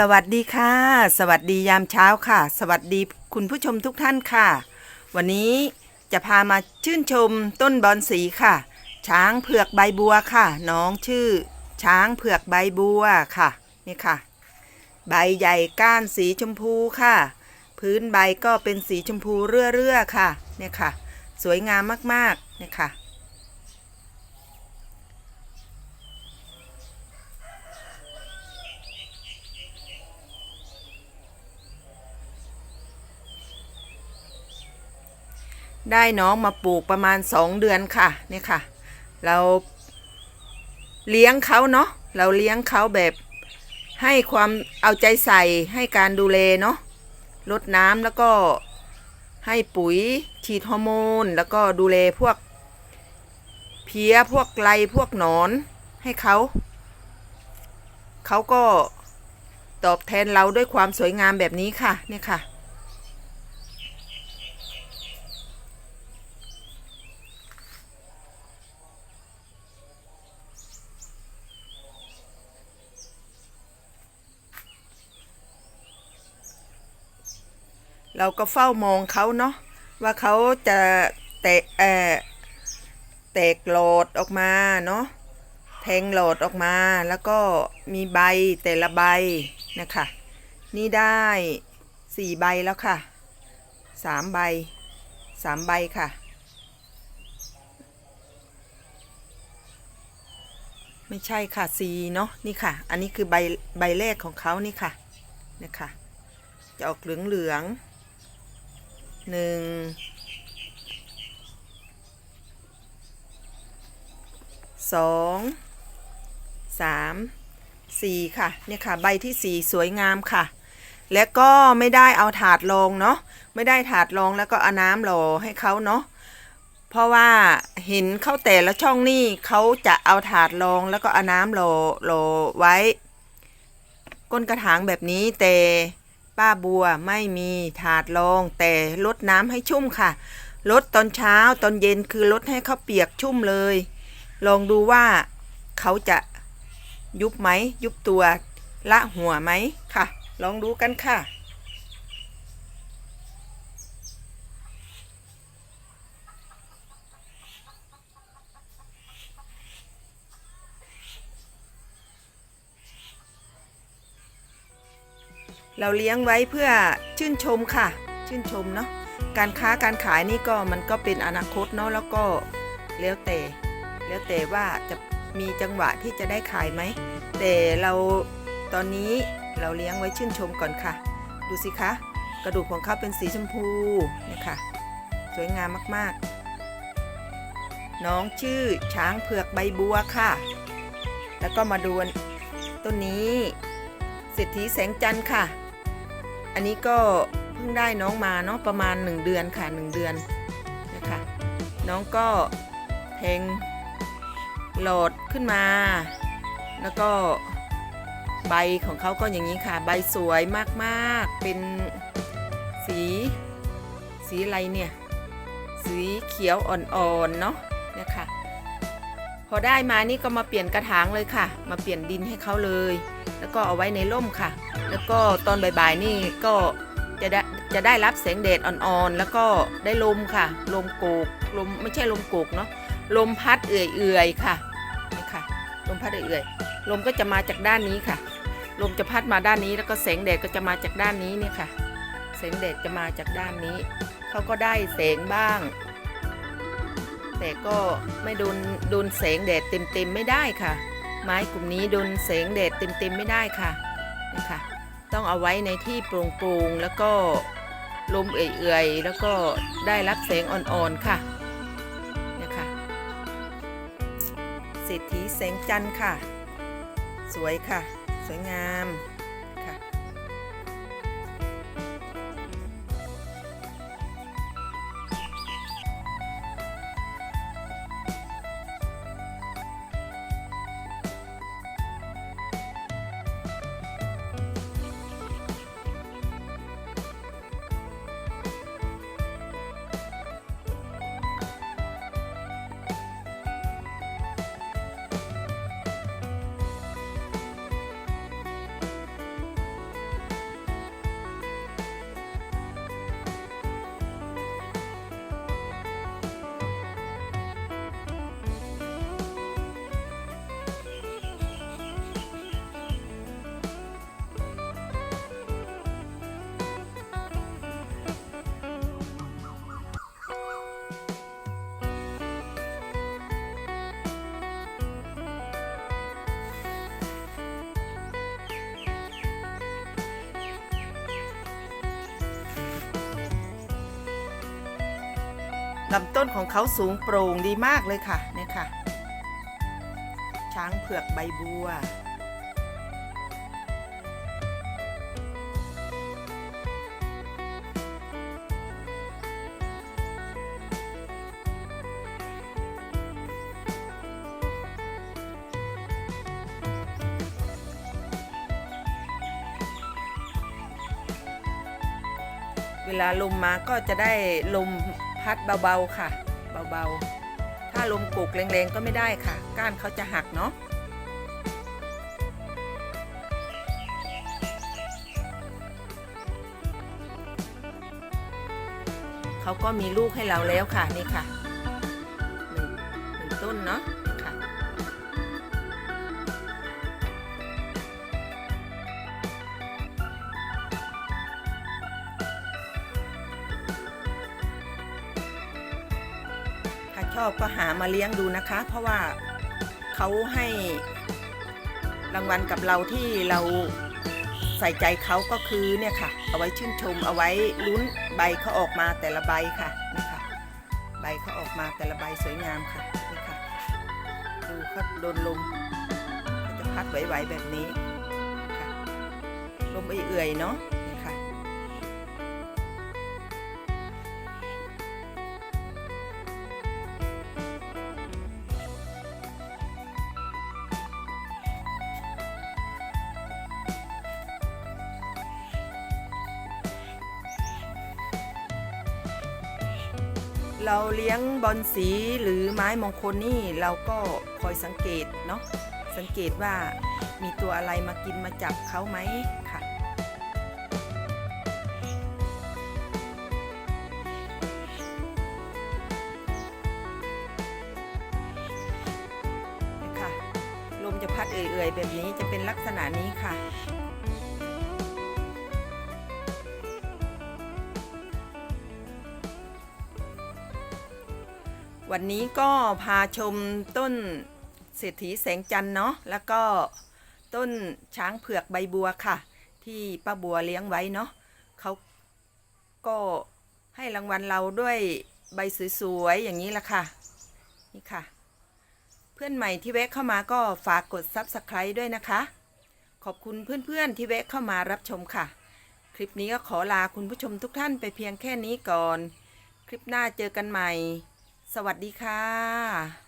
สวัสดีค่ะ สวัสดียามเช้าค่ะ สวัสดีคุณผู้ชมทุกท่านค่ะ วันนี้จะพามาชื่นชมต้นบอนสีค่ะ ช้างเผือกใบบัวค่ะ น้องชื่อ ช้างเผือกใบบัวค่ะนี่ค่ะ ใบใหญ่ก้านสีชมพูค่ะ พื้นใบก็เป็นสีชมพูเรื่อๆค่ะเนี่ยค่ะ สวยงามมากๆเนี่ยค่ะ ได้น้องมาปลูกประมาณ 2 เดือนค่ะเนี่ยค่ะ เราเลี้ยงเขาเนาะเราเลี้ยงเขาแบบให้ความเอาใจใส่ให้การดูแลเนาะลดน้ำแล้วก็ให้ปุ๋ยฉีดฮอร์โมน แล้วก็ดูแลพวก เพี้ยพวกไรพวกหนอนให้เขาเขาก็ตอบแทนเราด้วยความสวยงามแบบนี้ค่ะเนี่ยค่ะ เราก็เฝ้ามองเขาเนาะว่าเขาจะแตกเออแตกโหลดออกมาเนาะแทงโหลดออกมาแล้วก็มีใบแต่ละใบนะคะ นี่ได้สี่ใบแล้วค่ะสามใบสามใบค่ะ ไม่ใช่ค่ะสีเนาะนี่ค่ะ อันนี้คือใบใบแรกของเขานี่ค่ะนะคะจะออกเหลืองเหลือง หนึ่งสองสามสี่ค่ะ เนี่ยค่ะ ใบที่สี่สวยงามค่ะ และก็ไม่ได้เอาถาดรองเนาะไม่ได้ถาดรองแล้วก็เอาน้ำโหลให้เขาเนาะเพราะว่าเห็นเขาแต่ละช่องนี่เขาจะเอาถาดรองแล้วก็เอาน้ำโหลโหลไว้ ก้นกระถางแบบนี้แต่ ป้าบัวไม่มีถาดรอง แต่ลดน้ำให้ชุ่มค่ะ ลดตอนเช้าตอนเย็นคือลดให้เขาเปียกชุ่มเลย ลองดูว่าเขาจะยุบไหม ยุบตัวละหัวไหมค่ะ ลองดูกันค่ะ เราเลี้ยงไว้เพื่อชื่นชมค่ะ ชื่นชมเนาะการค้าการขายนี่ก็มันก็เป็นอนาคตเนาะแล้วก็แล้วแต่แล้วแต่ว่าจะมีจังหวะที่จะได้ขายไหม แต่เราตอนนี้เราเลี้ยงไว้ชื่นชมก่อนค่ะ ดูสิคะ กระดูกของเขาเป็นสีชมพูนี่ค่ะ สวยงามมากๆ น้องชื่อช้างเผือกใบบัวค่ะ แล้วก็มาดูต้นนี้เศรษฐีแสงจันทร์ค่ะ อันนี้ก็เพิ่งได้น้องมาเนาะประมาณ 1 เดือนค่ะ 1 เดือนนะคะ น้องก็แทงโหลดขึ้นมา แล้วก็ใบของเขาก็อย่างนี้ค่ะ ใบสวยมากๆ เป็นสี สีอะไรเนี่ย สีเขียวอ่อนๆเนาะเนี่ยค่ะพอได้มานี่ก็มาเปลี่ยนกระถางเลยค่ะ มาเปลี่ยนดินให้เขาเลย แล้วก็เอาไว้ในร่มค่ะ แล้วก็ตอนบ่ายๆนี่ก็จะได้จะได้รับแสงแดดอ่อนๆ แล้วก็ได้ลมค่ะ ลมโกกลมไม่ใช่ลมโกกเนาะลมพัดเอื่อยๆค่ะนี่ค่ะ ลมพัดเอื่อยๆลมก็จะมาจากด้านนี้ค่ะ ลมจะพัดมาด้านนี้ แล้วก็แสงแดดก็จะมาจากด้านนี้เนี่ยค่ะ แสงแดดจะมาจากด้านนี้เขาก็ได้แสงบ้าง แต่ก็ไม่โดนโดนแสงแดดเต็มๆไม่ได้ค่ะ ไม้กลุ่มนี้โดนแสงแดดเต็มๆไม่ได้ค่ะนี่ค่ะ ต้องเอาไว้ในที่โปร่งๆแล้วก็ลมเอื่อยๆ แล้วก็ได้รับแสงอ่อนๆค่ะนะคะเศรษฐีแสงจันทร์ค่ะ สวยค่ะ สวยงาม ลำต้นของเขาสูงโปร่งดีมากเลยค่ะเนี่ยค่ะ ช้างเผือกใบบัว เวลาลมมาก็จะได้ลม พัดเบาๆค่ะ เบาๆ ถ้าลมกุกแรงๆก็ไม่ได้ค่ะ ก้านเขาจะหักเนาะเขาก็มีลูกให้เราแล้วค่ะนี่ค่ะหนหนึ่งต้นเนาะ ชอบก็หามาเลี้ยงดูนะคะ เพราะว่าเขาให้รางวัลกับเราที่เราใส่ใจเขาก็คือเนี่ยค่ะ เอาไว้ชื่นชมเอาไว้ลุ้นใบเขาออกมาแต่ละใบค่ะนี่ค่ะใบเขาออกมาแต่ละใบสวยงามค่ะนี่ค่ะดูเขาโดนลมเขาจะพัดไหวๆแบบนี้ค่ะลมเอื่อยๆเนาะ เราเลี้ยงบอลสีหรือไม้มงคลนี่เราก็คอยสังเกตเนาะสังเกตว่ามีตัวอะไรมากินมาจับเขาไหมค่ะนี่ค่ะลมจะพัดเอื่อยๆแบบนี้จะเป็นลักษณะนี้ค่ะ วันนี้ก็พาชมต้นเศรษฐีแสงจันทร์เนาะแล้วก็ต้นช้างเผือกใบบัวค่ะ ที่ป้าบัวเลี้ยงไว้เนาะเขาก็ให้รางวัลเราด้วยใบสวยๆอย่างนี้ละค่ะ นี่ค่ะ เพื่อนใหม่ที่แวะเข้ามาก็ฝากกด Subscribe ด้วยนะคะ ขอบคุณเพื่อนๆที่แวะเข้ามารับชมค่ะ คลิปนี้ก็ขอลาคุณผู้ชมทุกท่านไปเพียงแค่นี้ก่อน คลิปหน้าเจอกันใหม่ สวัสดีค่ะ